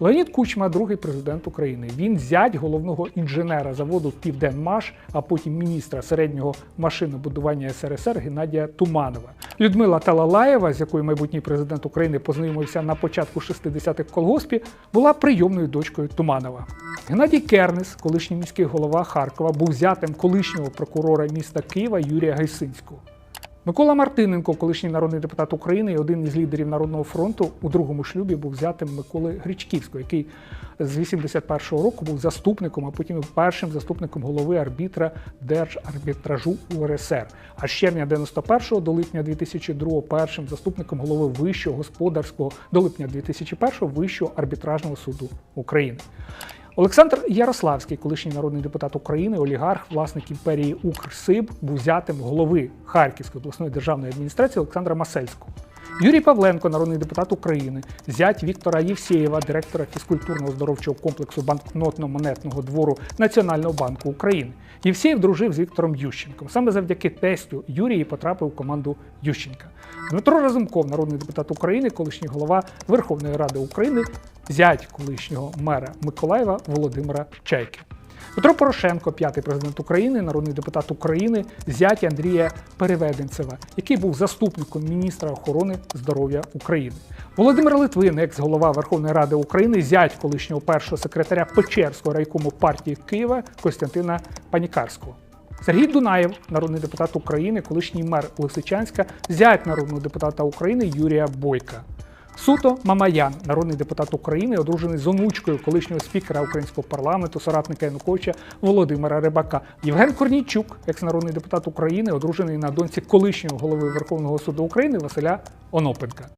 Леонід Кучма, другий президент України. Він зять головного інженера заводу Південмаш, а потім міністра середнього машинобудування СРСР Геннадія Туманова. Людмила Талалаєва, з якою майбутній президент України познайомився на початку 60-х в колгоспі, була прийомною дочкою Туманова. Геннадій Кернес, колишній міський голова Харкова, був зятем колишнього прокурора міста Києва Юрія Гайсинського. Микола Мартиненко, колишній народний депутат України і один із лідерів Народного фронту, у другому шлюбі був зятем Миколи Гречківського, який з 81-го року був заступником, а потім першим заступником голови арбітра Держарбітражу УРСР. А з червня 91-го до липня 2002-го першим заступником голови Вищого господарського до липня 2001-го Вищого арбітражного суду України. Олександр Ярославський, колишній народний депутат України, олігарх, власник імперії Укрсиб, був зятем голови Харківської обласної державної адміністрації Олександра Масельського. Юрій Павленко, народний депутат України, зять Віктора Євсєєва, директора фізкультурно-оздоровчого комплексу банкнотно-монетного двору Національного банку України. Євсєєв дружив з Віктором Ющенком. Саме завдяки тестю Юрій потрапив у команду Ющенка. Дмитро Разумков, народний депутат України, колишній голова Верховної Ради України, зять колишнього мера Миколаєва Володимира Чайки. Петро Порошенко, п'ятий президент України, народний депутат України, зять Андрія Переведенцева, який був заступником міністра охорони здоров'я України. Володимир Литвин, екс-голова Верховної Ради України, зять колишнього першого секретаря Печерського райкому партії Києва Костянтина Панікарського. Сергій Дунаєв, народний депутат України, колишній мер Лисичанська, зять народного депутата України Юрія Бойка. Суто Мамаян, народний депутат України, одружений з онучкою колишнього спікера українського парламенту, соратника Януковича Володимира Рибака. Євген Корнійчук, екс-народний депутат України, одружений на доньці колишнього голови Верховного суду України Василя Онопенка.